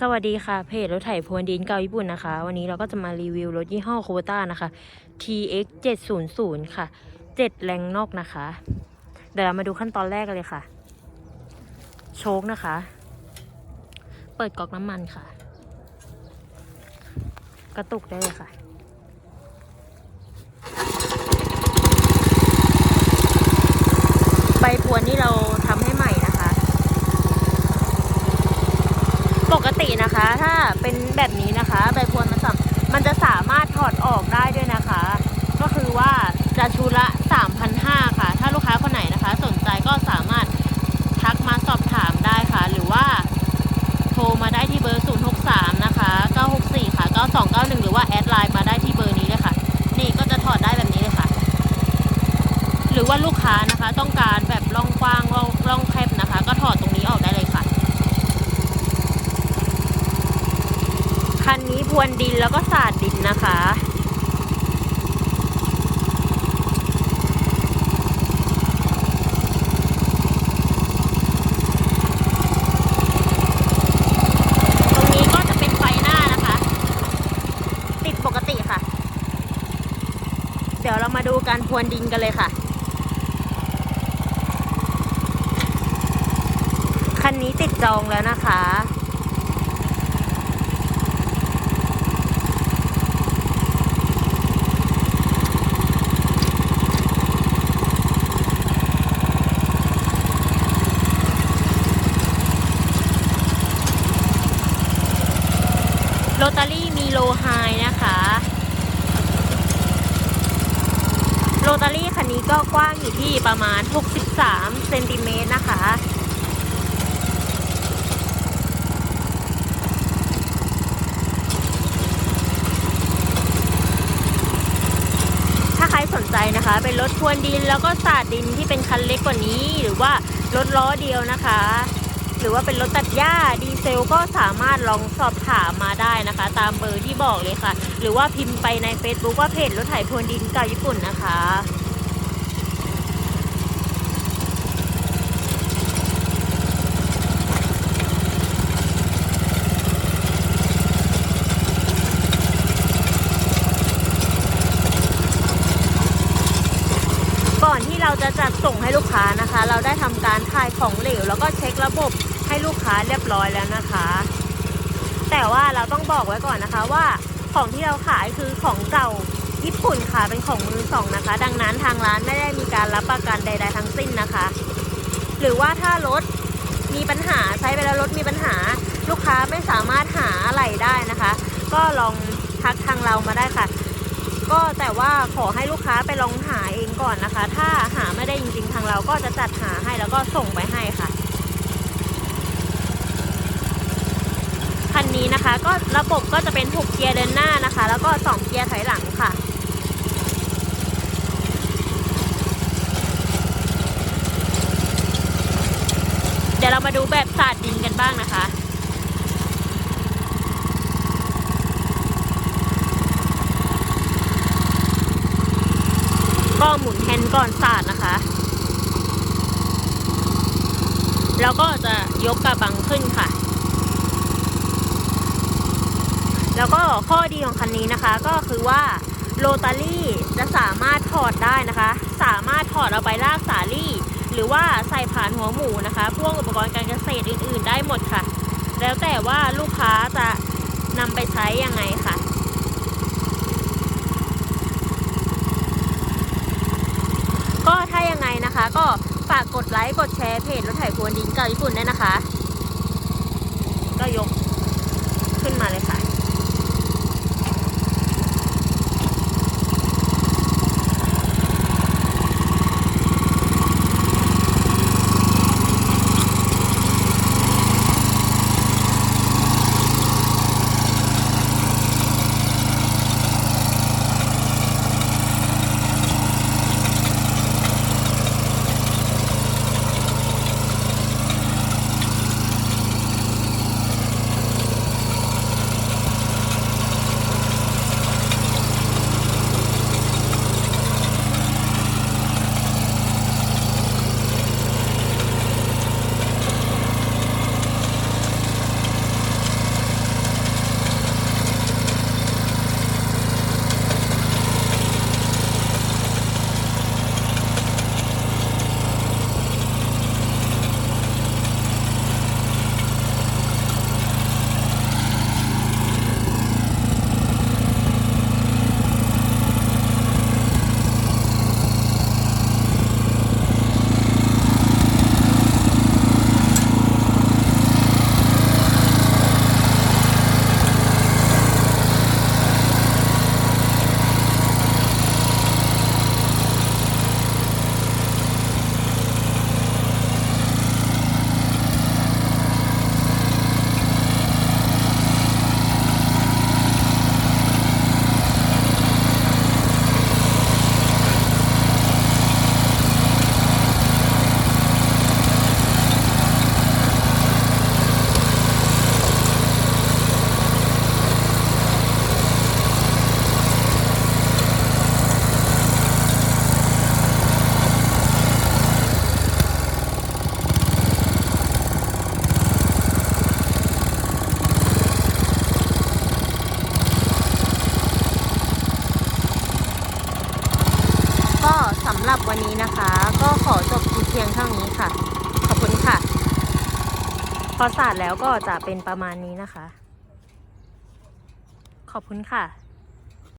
สวัสดีค่ะ เพจรถไถพรวนดินเกาญี่ปุ่นนะคะ วันนี้เราก็จะมารีวิวรถยี่ห้อโค b ต้านะคะ TX 700ค่ะ 7 แรงนอกนะคะ เดี๋ยวเรามาดูขั้นตอนแรกกันเลยค่ะ โชคนะคะ เปิดก๊อกน้ำมันค่ะ กระตุกได้เลยค่ะใบพรวนนี่เราทำให้ใหม่นะคะ ป กตินะคะ ถ้าเป็นแบบนี้นะคะใบพวนมันสามมันจะสามารถถอดออกได้ด้วยนะคะ ก็คือว่าจะชุละ 3,500 ค่ะ ถ้าลูกค้าคนไหนนะคะ สนใจก็สามารถทักมาสอบถามได้ค่ะ หรือว่าโทรมาได้ที่เบอร์ 063 นะคะ 964 ค่ะ 9291 หรือว่าแอดไลน์มาได้ที่เบอร์นี้เลยค่ะ นี่ก็จะถอดได้แบบนี้เลยค่ะ หรือว่าลูกค้านะคะต้องการแบบร่องกว้างร่องแคบนะคะ ก็ถอดตรงนี้ออกได้เลยค่ะ คันนี้พรวนดินแล้วก็สาดดินนะคะ ตรงนี้ก็จะเป็นไฟหน้านะคะ ติดปกติค่ะ เดี๋ยวเรามาดูการพรวนดินกันเลยค่ะ คันนี้ติดจองแล้วนะคะ โรตารี่มีโลไฮนะคะ โร ตารี่คันนี้ก็กว้างอยู่ที่ประมาณ 63 เซนติเมตรนะคะ ถ้าใครสนใจนะคะ เป็นรถพรวนดินแล้วก็สาดดินที่เป็นคันเล็กกว่านี้ หรือว่ารถล้อเดียวนะคะ รือว่าเป็นรถตัดหญ้าดีเซลก็สามารถลองสอบถามมาได้นะคะ ตามเบอร์ที่บอกเลยค่ะ หรือว่าพิมพ์ไปใน Facebook ว่าเพจรถไถพรวนดินเก่าญี่ปุ่นนะคะก่อนที่เราจะจัดส่งให้ลูกค้านะคะ เราได้ทำการถ่ายของเหลว แล้วก็เช็คระบบ ให้ลูกค้าเรียบร้อยแล้วนะคะ แต่ว่าเราต้องบอกไว้ก่อนนะคะว่าของที่เราขายคือของเก่าญี่ปุ่นค่ะเป็นของมือสองนะคะ ดังนั้นทางร้านไม่ได้มีการรับประกันใด ๆ ทั้งสิ้นนะคะ หรือว่าถ้ารถมีปัญหาใช้ไปแล้วรถมีปัญหา ลูกค้าไม่สามารถหาอะไรได้นะคะ ก็ลองทักทางเรามาได้ค่ะ ก็แต่ว่าขอให้ลูกค้าไปลองหาเองก่อนนะคะ ถ้าหาไม่ได้จริงๆทางเราก็จะจัดหาให้แล้วก็ส่งไปให้ค่ะ คันนี้นะคะ ก็ระบบก็จะเป็น6เกียร์เดินหน้านะคะ แล้วก็ 2 เกียร์ถอยหลังค่ะ เดี๋ยวเรามาดูแบบสาดดินกันบ้างนะคะก็หมุนแฮนด์ก่อนสาดนะคะ แล้วก็จะยกกระบังขึ้นค่ะ แล้วก็ข้อดีของคันนี้นะคะก็คือว่าโรตารี่จะสามารถถอดได้นะคะ สามารถถอดเอาไปลากสาลี่ หรือว่าใส่ผ่านหัวหมูนะคะ พวกอุปกรณ์การเกษตรอื่น ๆ ได้หมดค่ะ แล้วแต่ว่าลูกค้าจะนำไปใช้ยังไงค่ะ ก็ถ้ายังไงนะคะ ก็ฝากกดไลค์กดแชร์เพจรถไถพรวนดินเก่าญี่ปุ่นด้วยนะคะ ก็ยกขึ้นมาเลยค่ะ หรับวันนี้นะคะ ก็ขอจบคลิปเพียงเท่านี้ค่ะ ขอบคุณค่ะพอสาดแล้วก็จะเป็นประมาณนี้นะคะ ขอบคุณค่ะ